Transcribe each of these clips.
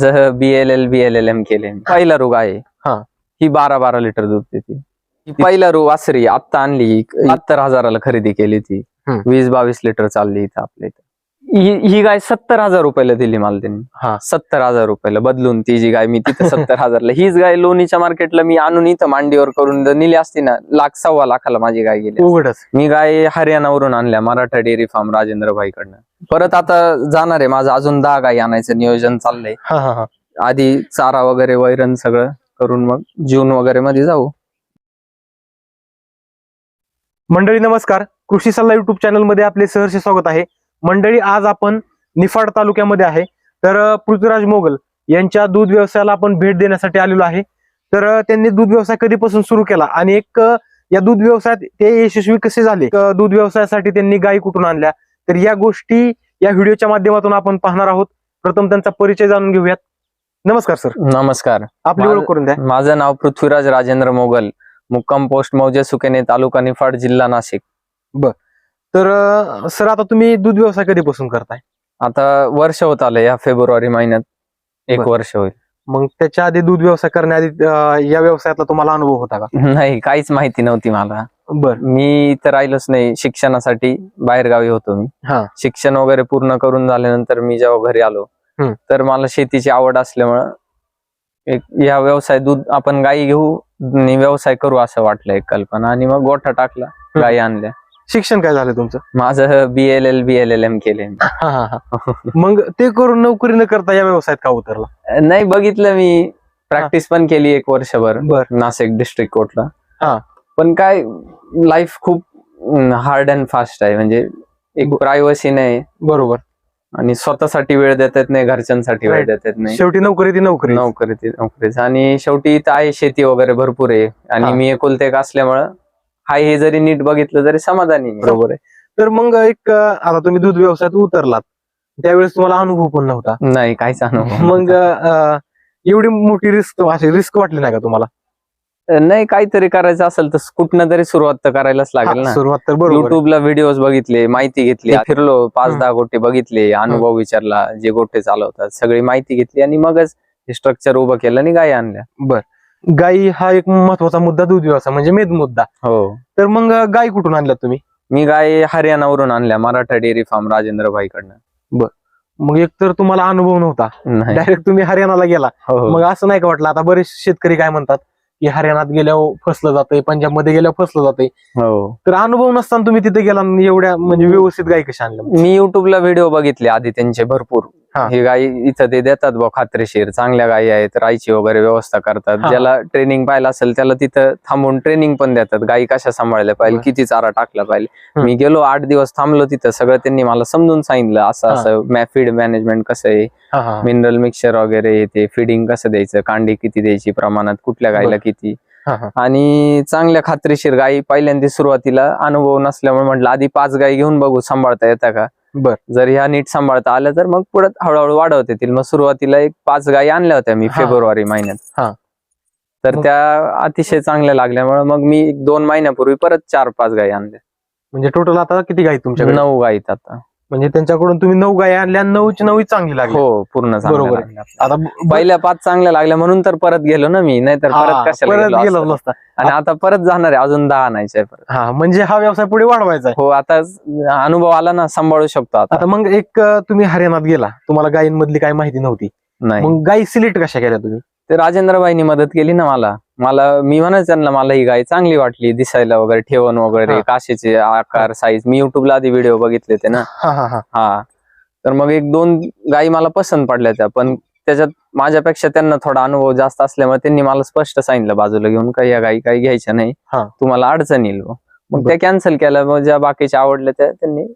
जसं बीएलएल बीएलएल एम केले. पहिला रू आहे. हा. ही बारा बारा लिटर दूध देते ही पहिला रू. वासरी आत्ता आणली. बहात्तर हजाराला खरेदी केली ती. हम्म. वीस बावीस लिटर चालली इथं आपल्या इथं. ही ही गाय सत्तर हजार रुपयाला दिली मला त्यांनी. हा. सत्तर हजार रुपयाला बदलून ती जी गाय मी तिथं सत्तर हजारला हीच गाय लोणीच्या मार्केटला मी आणून इथं मांडीवर करून जर नेली असती ना लाख सव्वा लाखाला माझी गाय गेली उघडच. मी गाय हरियाणावरून आणल्या मराठा डेअरी फार्म राजेंद्र भाईकडनं. परत आता जाणार आहे माझं अजून दहा गायी आणायचं नियोजन चाललंय. हा हा हा. आधी चारा वगैरे वैरण सगळं करून मग जून वगैरे मध्ये जाऊ. मंडळी नमस्कार. कृषी सल्ला युट्यूब चॅनलमध्ये आपले सहर्ष स्वागत आहे. मंडळी आज आपण निफाड तालुक्यामध्ये आहे. तर पृथ्वीराज मोगल यांच्या दूध व्यवसायाला आपण भेट देण्यासाठी आलेलो आहे. तर त्यांनी दूध व्यवसाय कधीपासून सुरू केला? आणि एक या दूध व्यवसायात ते यशस्वी कसे झाले? दूध व्यवसायासाठी त्यांनी गायी कुठून आणल्या? तर या गोष्टी या व्हिडिओच्या माध्यमातून आपण पाहणार आहोत. प्रथम त्यांचा परिचय जाणून घेऊयात. नमस्कार सर. नमस्कार. आपली ओळख करून द्या. माझं नाव पृथ्वीराज राजेंद्र मोगल. मुक्काम पोस्ट मौजे सुकेने तालुका निफाड जिल्हा नाशिक. तर सर आता तुम्ही दूध व्यवसाय कधीपासून करताय? आता वर्ष होत आलं या फेब्रुवारी महिन्यात. एक बरं. वर्ष होईल. मग त्याच्या आधी दूध व्यवसाय करण्याआधी अं, या व्यवसायातला तुम्हाला अनुभव होता का? नाही काहीच माहिती नव्हती मला. बर. मी इथं राहिलोच नाही शिक्षणासाठी बाहेर गावी होतो मी. हा. शिक्षण वगैरे पूर्ण करून झाल्यानंतर मी जेव्हा घरी आलो हम्म. तर मला शेतीची आवड असल्यामुळं एक या व्यवसाय दूध आपण गायी घेऊ आणि व्यवसाय करू असं वाटलं एक कल्पना आणि मग गोठा टाकला गायी आणल्या. शिक्षण काय झालं तुमचं? माझं बीएलएल बीएलएल एम केले हा, हा, हा. मग ते करून नोकरी न करता या व्यवसायात का उतरला? नाही बघितलं मी. प्रॅक्टिस पण केली एक वर्षभर. बर. नाशिक डिस्ट्रिक्ट कोर्टला. पण काय लाईफ खूप हार्ड अँड फास्ट आहे. म्हणजे एक ब- प्रायव्हसी नाही. बरोबर. आणि स्वतःसाठी वेळ देता येत नाही घरच्यांसाठी वेळ Right. देता येत नाही. शेवटी नोकरी ती नोकरी नोकरी ती नोकरीच. आणि शेवटी इथं आहे शेती वगैरे भरपूर आहे. हा. आणि मी एकुलते एक असल्यामुळं हाय हे जरी नीट बघितलं तरी समाधानी. बरोबर आहे. तर मग एक आता तुम्ही दूध व्यवसायात उतरलात. त्यावेळेस तुम्हाला अनुभव पण नव्हता. नाही काहीच अनुभव मग एवढी मोठी रिस्क अशी रिस्क वाटली नाही का तुम्हाला? नाही काहीतरी करायचं असेल तर कुठनं तरी सुरुवात तर करायलाच लागेल ना. सुरुवात तर बरोबर. युट्यूबला व्हिडिओ बघितले माहिती घेतली. फिरलो. पाच. दहा गोटे बघितले अनुभव विचारला जे गोटे चालवतात सगळी माहिती घेतली आणि मगच स्ट्रक्चर उभं केलं आणि गाय आणल्या. गाई हा एक महत्त्वाचा मुद्दा दूध व्यवसाय म्हणजे मेद मुद्दा. हो. तर मग गाई कुठून आणल्यात तुम्ही? मी गाय हरियाणावरून आणल्या मराठा डेअरी फार्म राजेंद्र भाईकडनं मग एक तर तुम्हाला अनुभव नव्हता. नाही. डायरेक्ट तुम्ही हरियाणाला गेला. हो, हो. मग असं नाही का वाटलं? आता बरेच शेतकरी काय म्हणतात की हरियाणात गेल्यावर फसलं जातंय पंजाबमध्ये गेल्यावर फसलं जातंय. हो. तर अनुभव नसताना तुम्ही तिथे गेला आणि एवढ्या म्हणजे व्यवस्थित गाय कशा आणल्या? मी युट्यूबला व्हिडिओ बघितले आधी त्यांचे भरपूर. हा. गाई इथं ते देतात बा खात्रीशीर चांगल्या गायी आहेत राहायची वगैरे व्यवस्था करतात. ज्याला ट्रेनिंग पाहिलं असेल त्याला तिथं थांबून ट्रेनिंग पण देतात गायी कशा सांभाळल्या पाहिजे. किती चारा टाकला पाहिजे. मी गेलो आठ दिवस थांबलो तिथं सगळं त्यांनी मला समजून सांगितलं असं. असं फीड मॅनेजमेंट कसं आहे. मिनरल मिक्सचर वगैरे ते फिडिंग कसं द्यायचं कांडी किती द्यायची प्रमाणात कुठल्या गायीला किती. आणि चांगल्या खात्रीशीर गायी पहिल्यांदा सुरुवातीला अनुभव नसल्यामुळे म्हटलं आधी पाच गायी घेऊन बघू सांभाळता येता का बर. जर ह्या नीट सांभाळता आल्या तर मग पुढे हळूहळू वाढवता येतील मग सुरुवातीला एक पाच गायी आणल्या होत्या मी. फेब्रुवारी महिन्यात हा. तर त्या अतिशय चांगल्या लागल्यामुळे मग मी एक दोन महिन्यापूर्वी परत चार पाच गायी आणल्या म्हणजे टोटल आता किती गाय तुमच्याकडे नऊ गायीत आता म्हणजे त्यांच्याकडून तुम्ही नऊ गाय आणल्या आणि नऊची नऊ चांगली लागली. हो पूर्ण बरोबर. आता पहिल्या पाच चांगल्या लागल्या म्हणून तर परत गेलो ना मी नाहीतर हा, परत कशाला परत गेलो गेलो असतो. नसता. आणि आता परत जाणार आहे अजून दहा आणायचे आहे परत. हा म्हणजे हा व्यवसाय पुढे वाढवायचा आहे. हो आता अनुभव आला ना सांभाळू शकतो आता. आता मग एक अं, तुम्ही हरियाणात गेला तुम्हाला गायींमधली काही माहिती नव्हती. नाही. मग गायी सिलेक्ट कशा केल्या तुम्ही? ते राजेंद्रबाईंनी मदत केली ना मला. मला मी म्हणायचं त्यांना मला ही गाय चांगली वाटली दिसायला वगैरे ठेवण वगैरे हा. काशीचे आकार साईज मी युट्यूबला आधी व्हिडिओ बघितले ते ना हा हा हा हा तर मग एक दोन गायी मला पसंत पडल्या त्या पण त्याच्यात माझ्यापेक्षा त्यांना थोडा अनुभव जास्त असल्यामुळे त्यांनी मला स्पष्ट सांगितलं बाजूला घेऊन काही या गायी काही घ्यायच्या नाही हा. तुम्हाला अडचण येईल बुवा. मग. त्या कॅन्सल केल्या मग ज्या बाकीच्या आवडल्या त्या त्यांनी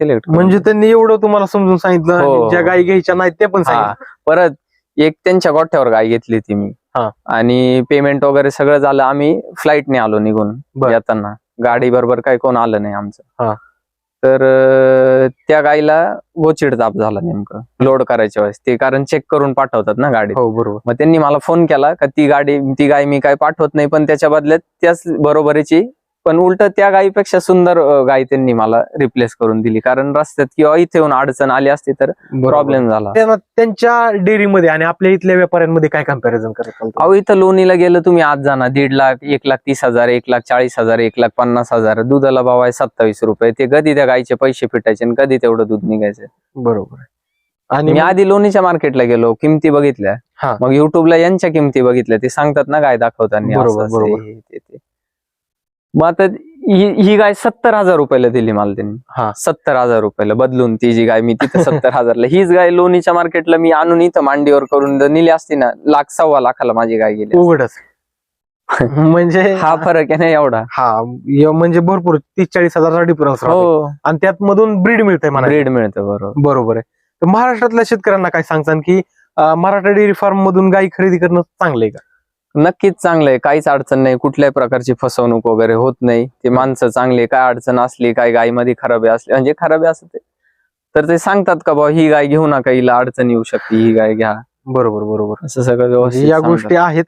सिलेक्ट म्हणजे त्यांनी एवढं तुम्हाला समजून सांगितलं हो. आणि ज्या गायी घ्यायच्या नाहीत ते पण सांगितलं परत एक त्यांच्या गोठ्यावर गाय घेतली ती मी हा. आणि पेमेंट वगैरे सगळं झालं आम्ही फ्लाईटने आलो निघून बर. येताना गाडी बरोबर काही कोण आलं नाही हा. आमचं तर अं, त्या गायीला गोचिड ताप झाला नेमकं लोड करायच्या वेळेस ते कारण चेक करून पाठवतात ना गाडी हो बरोबर मग त्यांनी मला फोन केला का ती गाडी ती गाय मी काय पाठवत नाही पण त्याच्या बदल्यात त्याच बरोबरीची पण उलट त्या गायीपेक्षा सुंदर गाय त्यांनी मला रिप्लेस करून दिली. कारण रस्त्यात किंवा इथे येऊन अडचण आली असती तर प्रॉब्लेम झाला. त्यांच्या डेअरीमध्ये आणि आपल्या इथल्या व्यापाऱ्यांमध्ये काय कंपॅरिझन करत? अहो इथं लोणीला गेलं तुम्ही आज जाणार. दीड लाख एक लाख तीस हजार एक लाख चाळीस हजार एक लाख पन्नास हजार. दुधाला भाव आहे सत्तावीस रुपये. ते कधी त्या गायचे पैसे फिटायचे आणि कधी तेवढं दूध निघायचं. बरोबर. आणि मी आधी लोणीच्या मार्केटला गेलो किमती बघितल्या. मग युट्यूबला यांच्या किमती बघितल्या. ते सांगतात ना गाय दाखवताना बरोबर, असं- असं बरोबर. हे- ते- ते. मग आता ही ही गाय सत्तर हजार रुपयाला दिली मला त्यांनी. हा. सत्तर हजार रुपयाला बदलून ती जी गाय मी तिथं सत्तर हजारला हीच गाय लोणीच्या मार्केटला मी आणून इथं मांडीवर करून जर नेली असती ना लाख सव्वा लाखाला माझी गाय गेली उघडच. म्हणजे हा फरक आहे ना एवढा. हा य- म्हणजे भरपूर तीस चाळीस हजारचा डिफरन्स राहतो. हो आणि त्यात मधून ब्रीड मिळतंय मला ब्रेड मिळतं बरोबर. बरोबर आहे. तर महाराष्ट्रातल्या शेतकऱ्यांना काय सांगसान की अं, मराठा डेअरी फार्म मधून गाई खरेदी करणं चांगलं आहे का? नक्कीच चांगलं आहे. काहीच अडचण नाही. कुठल्याही प्रकारची फसवणूक वगैरे होत नाही. ते माणसं चांगले काय अडचण असली काय गायीमध्ये खराबी असली म्हणजे खराबी असते तर ते सांगतात का बाबा ही गाय घेऊ नका हिला अडचण येऊ शकते ही गाय घ्या. बरोबर बरोबर. असं सगळं म्हणजे व्यवस्थित या सांगतात. गोष्टी आहेत.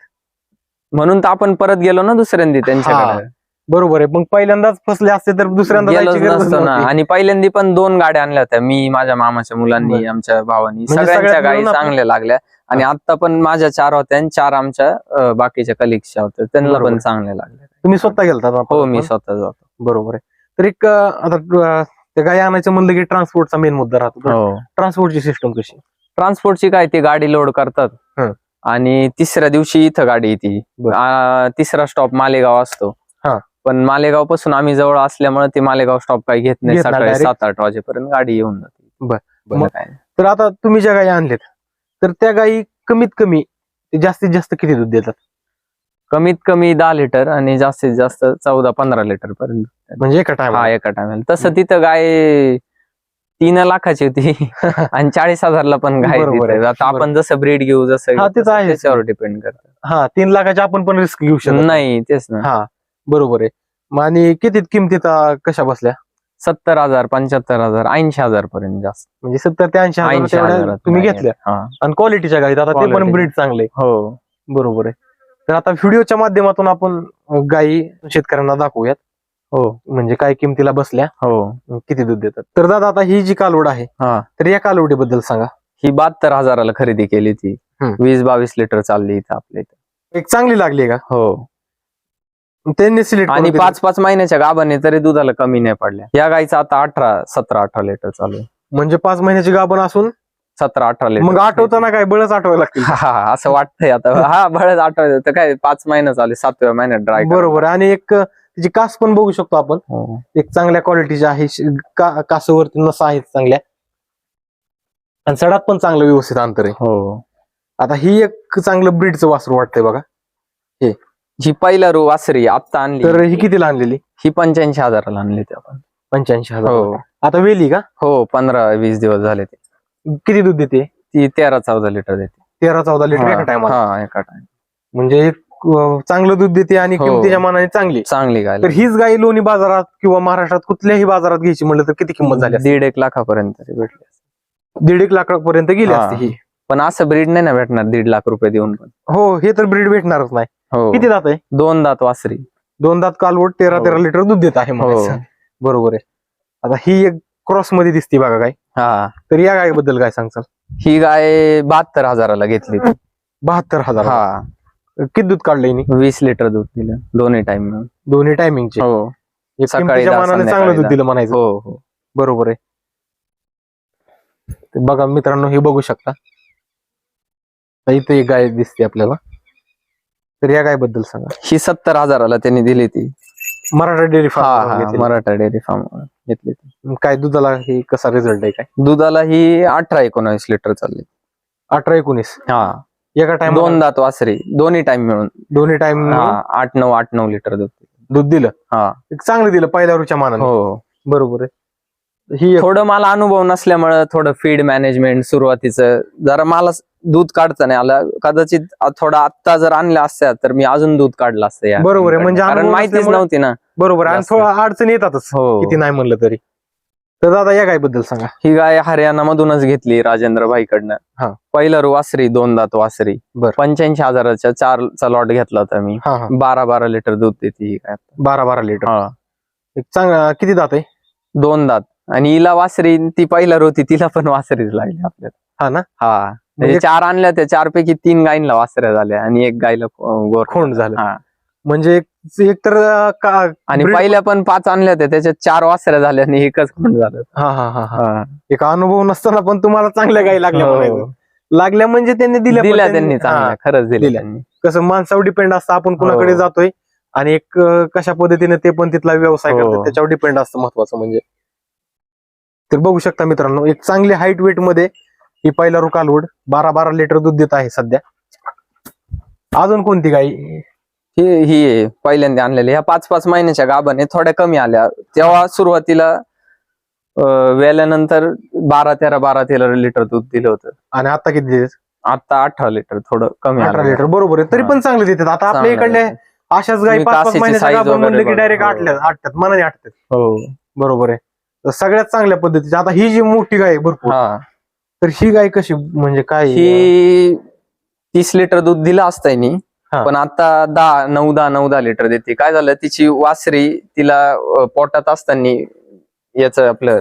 म्हणून तर आपण परत गेलो ना दुसऱ्यांदी त्यांच्याकडे. बरोबर आहे. मग पहिल्यांदाच फसले असते तर दुसऱ्यांदा गेलोच जायची गरज नसतो ना. नव्हती. आणि पहिल्यांदी पण दोन गाड्या आणल्या होत्या. मी माझ्या मामाच्या मुलांनी बरं. आमच्या भावानी. म्हणजे सगळ्यांच्या सगळ्यात गायी मिळून आपण- चांगल्या लागल्या. आणि आता पण माझ्या चार होत्या आणि चार आमच्या बाकीच्या कलिग्सच्या होत्या. त्यांना. पण चांगल्या लागल्या तुम्ही स्वतः गेलता हो मी? स्वतः जातो. बरोबर आहे. तर एक आता त्या गाय आणायचं म्हणलं की ट्रान्सपोर्टचा मेन मुद्दा राहतो. हो. ट्रान्सपोर्टची सिस्टम कशी? ट्रान्सपोर्टची काय ती गाडी लोड करतात. हं. आणि तिसऱ्या दिवशी इथं गाडी येते. तिसरा स्टॉप मालेगाव असतो. हा. पण मालेगावपासून आम्ही जवळ असल्यामुळे ते मालेगाव स्टॉप काही घेत नाही. सकाळी. सात आठ वाजेपर्यंत गाडी येऊन जाते. बरं. काय. तर आता तुम्ही ज्या गायी आणल्यात तर त्या गायी कमीत कमी ते जास्तीत जास्त किती दूध देतात? कमीत कमी दहा लिटर आणि जास्तीत जास्त चौदा पंधरा लिटर पर्यंत. म्हणजे एका टाइम हा एका टायमाला तसं तिथं गाय तीन लाखाची होती आणि चाळीस हजारला पण गाय बरोबर आहे. आता आपण जसं ब्रीड घेऊ जसं हा, घेऊ, ते तर तसं आहेच. त्याच्यावर डिपेंड करत. हा तीन लाखाची आपण पण रिस्क घेऊ शकतो नाही. तेच ना. हा बरोबर आहे. मग आणि किती किमतीत कशा बसल्या? सत्तर हजार पंच्याहत्तर हजार ऐंशी हजार पर्यंत जास्त. म्हणजे सत्तर ते ऐंशी हजार तेवढ्या तुम्ही घेतल्या. आणि क्वालिटीच्या गाडीत. आता ते पण Quality. ब्रीड चांगले हो. बरोबर आहे. तर आता व्हिडिओच्या माध्यमातून आपण अं, गायी शेतकऱ्यांना दाखवूयात. हो. म्हणजे काय किमतीला बसल्या. हो. किती दूध देतात. तर दादा आता ही जी कालवड आहे हा. तर या कालवडीबद्दल सांगा. ही बहात्तर हजाराला खरेदी केली ती. हम्म. वीस बावीस लिटर चालली इथं आपल्या इथं. एक चांगली लागली का? हो. त्यांनी सिलेक्ट आणि पाच पाच महिन्याच्या गाभाने तरी दुधाला कमी नाही पडल्या. या गाईचं आता अठरा सतरा अठरा लिटर चालू आहे. म्हणजे पाच महिन्याची गाभण असून? सतरा अठरा लिटर मग आठवताना काय बळच आठवायला लागतील? हा, हा, असं वाटतंय आता. हा बळच आठवत तर काय पाच महिने चालू सातव्या महिन्यात ड्राय बरोबर. आणि एक तिची कास पण बघू शकतो आपण. हो. एक चांगल्या क्वालिटीची आहे. श- का- कासवरती नसा आहेत चांगल्या. आणि सडात पण चांगलं व्यवस्थित अंतर आहे. हो. आता ही एक चांगलं ब्रीडचं वासरू वाटतंय बघा. ही. पहिला रू वासरी आत्ता आणली. तर ही कितीला आणलेली? ही पंच्याऐंशी हजाराला आणली ती आपण. पंच्याऐंशी हजार हो. आता वेली का? हो पंधरा वीस दिवस झाले ते. किती दूध देते? ती तेरा चौदा लिटर देते. तेरा चौदा लिटर एका हा, टायमाला हा एका टाइम म्हणजे एक अं, चांगलं दूध देते आणि हो. किमतीच्या मानाने चांगली. चांगली गाय. तर हीच गाई लोणी बाजारात किंवा महाराष्ट्रात कुठल्याही बाजारात घ्यायची म्हणलं तर किती किंमत झाली असती? दीड एक लाखापर्यंत तरी भेटली असती. दीड एक लाखापर्यंत गेली हा. असते ही. पण असं ब्रीड नाही ना भेटणार दीड लाख रुपये देऊन पण. हो हे तर ब्रीड भेटणारच नाही. हो. किती दात आहे? दोन दात वासरी. दोन दात कालवड तेरा हो. तेरा लिटर दूध देत आहे म्हणायचं. हो बरोबर आहे. आता ही एक क्रॉसमध्ये दिसते बघा काय. हा. तर या गायबद्दल काय सांगचाल ही गाय बहात्तर हजाराला घेतली. बहात्तर हजार हा. किती दूध काढलंय हिने? वीस लिटर दूध दिलं. दोन्ही टाइम दोन्ही टायमिंगचे हो. एक सकाळी किमतीच्या दहा, मानाने चांगलं संध्याकाळी दूध दहा. दिलं म्हणायचं. हो हो. बरोबर आहे. बघा मित्रांनो हे बघू शकता. तर इथे एक गाय दिसते आपल्याला. तर या गायबद्दल सांगा. ही सत्तर हजाराला त्यांनी दिली ती. मराठा डेअरी हा हा फार्म मराठा डेअरी फार्म घेतली ती. काय दुधाला हे कसा रिझल्ट आहे काय? दुधाला ही अठरा एकोणावीस लिटर चालली. अठरा एकोणीस? हा. एका टाइम दोन दात वासरी दोन्ही टाइम मिळून. दोन्ही टाइम हा आठ नऊ आठ नऊ लिटर दूध दूध दिलं? हा. एक चांगलं दिलं पहिल्या रुच्या मानाने. हो. बरोबर आहे. ही एक- थोडं मला अनुभव नसल्यामुळं थोडं फीड मॅनेजमेंट सुरुवातीचं जरा मला दूध काढता नाही. आलं कदाचित थोडा आत्ता जर आणल्या असत्या तर मी अजून दूध काढलं असतं या बरोबर आहे, म्हणजे कारण अनुभव माहितीच नसल्यामुळे- नव्हती ना. बरोबर. आणि जास्त. थोडं अडचण येतातच. हो. किती नाही म्हणलं तरी. तर दादा या गायबद्दल सांगा. ही गाय हरियाणा मधूनच घेतली राजेंद्र भाईकडनं. हा. पहिलं रू वासरी दोन दात वासरी. बर. पंच्याऐंशी हजाराच्या चारचा लॉट घेतला होता मी. हा हा. बारा बारा लिटर दूध देते ही गाय. बारा बारा लिटर. हा. एक चांगला किती दात आहे? दोन दात. आणि हिला वासरी ती पहिला होती तिला पण वासरीच लागली आपल्याला. हा ना? हा. म्हणजे म्हणजे चार आणल्या त्या चार पैकी तीन गायींना वासऱ्या झाल्या आणि एक गायला खोंड झालं. हा. म्हणजे एक- तर आणि पहिल्या पण पाच आणल्या होत्या त्याच्यात चार वासऱ्या झाल्या आणि एकच खोंड झालं. हा हा हा. एक अनुभव नसताना पण तुम्हाला चांगल्या गाई लागल्या हो. लागल्या म्हणजे त्यांनी दिल्या दिल्या त्यांनी- खरंच दिल्या कसं माणसावर डिपेंड असतं आपण कुणाकडे हो. जातोय आणि एक कशा पद्धतीने ते पण तिथला व्यवसाय हो. करतात त्याच्यावर डिपेंड असतं महत्वाचं म्हणजे. तर बघू शकता मित्रांनो एक चांगली हाईट वेटमध्ये ही पहिला रू कालवड बारा बारा लिटर दूध देत आहे सध्या. अजून कोणती गाई? ही ही आहे, पहिल्यांदा आणलेली. ह्या पाच पाच महिन्याच्या गाभाने थोड्या कमी आल्या. तेव्हा सुरुवातीला अं, वेल्यानंतर बारा तेरा बारा तेरा लिटर दूध दिलं होतं. आणि आता किती देतात आता अठरा लिटर थोडं कमी अठरा आलं. लिटर बरोबर आहे. तरी. पण चांगले देतात. आता आपल्या चांगलं इकडले आहे. अशाच गाई तुम्ही पाच पाच काशीची महिन्याच्या size गाभण वगैरे म्हणलं की बघा. डायरेक्ट हो. आटल्या आटतात मनाने आटतात हो. बरोबर आहे. तर सगळ्यात चांगल्या पद्धतीची. आता ही जी मोठी गाय आहे भरपूर. हा. तर ही गाय कशी म्हणजे काय ही तीस लिटर दूध दिलं हा. पण आता दहा नऊ दहा नऊ दहा लिटर देते काय झालं तिची वासरी तिला अं, पोटात असताना याच आपलं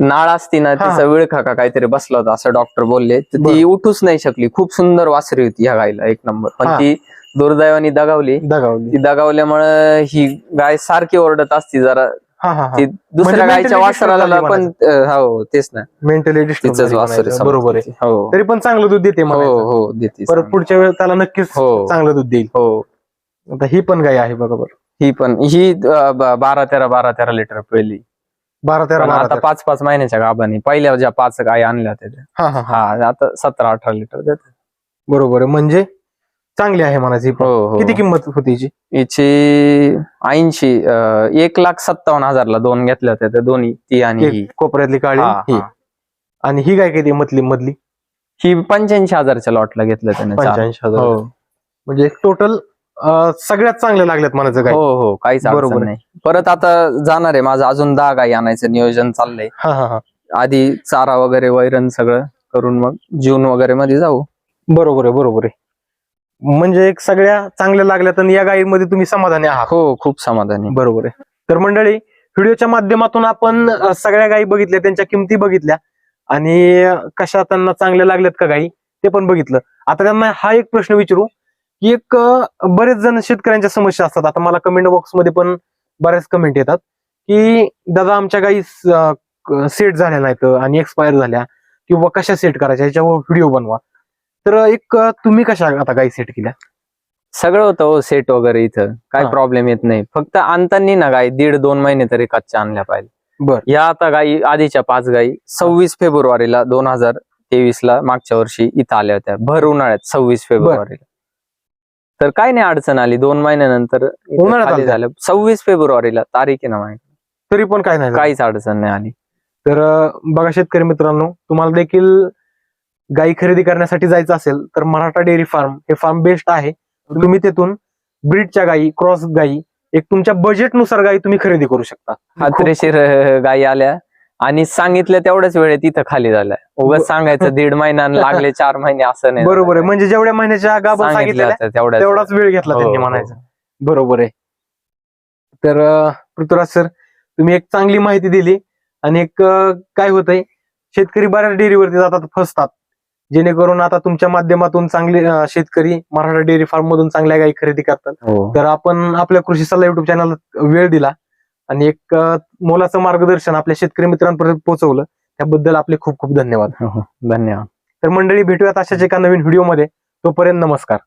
नाळ असती ना हा. तिचा विळखा का काहीतरी बसला होता असं डॉक्टर बोलले तर ती बरं. उठूच नाही शकली खूप सुंदर वासरी होती ह्या गायला एक नंबर पण हा. ती दुर्दैवाने दगावली दगावली ती दगावल्यामुळे ही गाय सारखी ओरडत असती जरा ती दुसऱ्या म्हणजे गायच्या वासराला पण हो तेच ना. मेंटली तिचंच वासर आहे बरोबर आहे. हो. तरी पण चांगलं दूध देते हो म्हणायचं. हो देते परत पुढच्या वेळेस त्याला नक्कीच हो. चांगलं दूध देईल. हो. आता ही पण गाय आहे बरोबर ही पण ही अं, ब- बारा तेरा बारा तेरा लिटर पहिली. बारा तेरा पण बारा आता तेरा. पाच पाच महिन्याच्या गाभानी पहिल्या ज्या पाच गाय आणल्या होत्या त्या. हा हा हा. हा आता सतरा अठरा लिटर देते बरोबर आहे. म्हणजे? चांगली आहे म्हणायची हो हो किती किंमत होती हिची? हिची ऐंशी एक लाख सत्तावन्न हजारला दोन घेतल्या होत्या त्या दोन्ही ती आणि ही. एक कोपऱ्यातली काळी हा, ही. हा. आणि ही गाय किती मधली मधली? ही पंच्याऐंशी हजारच्या लॉटला घेतलं त्याने चार. पंच्याऐंशी हजार. हो. म्हणजे टोटल सगळ्यात चांगल्या लागल्यात म्हणायचं गाय हो हो. काहीच बरोबर. आहे. नाही. परत आता जाणार आहे माझं अजून दहा गाई आणायचं नियोजन चाललंय. हा हा हा. आधी चारा वगैरे वैरण सगळं करून मग जून वगैरे मध्ये जाऊ. बरोबर आहे बरोबर आहे. म्हणजे एक सगळ्या चांगल्या लागल्यात आणि या गायीमध्ये तुम्ही समाधानी आहात. हो खूप समाधानी. बरोबर आहे. तर मंडळी व्हिडिओच्या माध्यमातून आपण सगळ्या गायी बघितल्या त्यांच्या किमती बघितल्या आणि कशा त्यांना चांगल्या लागल्यात का गायी ते पण बघितलं. आता त्यांना हा एक प्रश्न विचारू की एक बरेच जण शेतकऱ्यांच्या समस्या असतात. आता मला कमेंट बॉक्समध्ये पण बऱ्याच कमेंट येतात की दादा आमच्या गायी सेट झाल्या नाहीत आणि एक्सपायर झाल्या किंवा कशा सेट करायच्या? याच्यावर व्हिडिओ बनवा. तर एक तुम्ही कशा आता गायी सेट केल्या? सगळं होतं हो सेट वगैरे इथं. काय हा. प्रॉब्लेम येत नाही. फक्त आणताना ना गाई दीड दोन महिने तरी कच्च्या आणल्या पाहिजे. बर. या आता गाई आधीच्या पाच गाई सव्वीस फेब्रुवारीला दोन हजार तेवीस ला मागच्या वर्षी इथं आल्या होत्या. भर उन्हाळ्यात सव्वीस फेब्रुवारीला. तर काय नाही अडचण आली. दोन महिन्यानंतर इथं उन्हाळ्यात खाली आल्या? झालं. सव्वीस फेब्रुवारीला तारीख आहे ना माहिती? तरी पण काय नाही झालं. काहीच अडचण नाही आली. तर अं, बघा शेतकरी मित्रांनो तुम्हाला देखील गाई खरेदी करण्यासाठी जायचं असेल तर मराठा डेअरी फार्म हे फार्म बेस्ट आहे. तुम्ही तिथून ब्रीडच्या गाई क्रॉस गाई एक तुमच्या बजेटनुसार गाई तुम्ही खरेदी करू शकता. अं, गायी आल्या आणि सांगितलं तेवढ्याच वेळेत तिथं खाली झाल्या. उगाच सांगायचं दीड महिना लागले चार महिने असं नाही बरोबर आहे. म्हणजे जेवढ्या महिन्याच्या गाभण सांगितलं सांगितलेल्या होतं तेवढ्याच तेवढाच वेळ घेतला हो, त्यांनी हो. म्हणायचं. बरोबर आहे. तर पृथ्वीराज सर तुम्ही एक चांगली माहिती दिली आणि एक काय होतंय शेतकरी बऱ्याच डेअरीवरती जातात फसतात. जेणेकरून आता तुमच्या माध्यमातून चांगले शेतकरी मराठा डेअरी फार्म मधून चांगल्या गाई खरेदी करतात. हो. तर आपण आपल्या कृषी सल्ला युट्यूब चॅनल वेळ दिला आणि एक मोलाचं मार्गदर्शन आपल्या शेतकरी मित्रांपर्यंत पोहोचवलं. त्याबद्दल आपले खूप खूप धन्यवाद. हो, हो. धन्यवाद. तर मंडळी भेटूयात अशाच एका नवीन व्हिडिओमध्ये तोपर्यंत नमस्कार.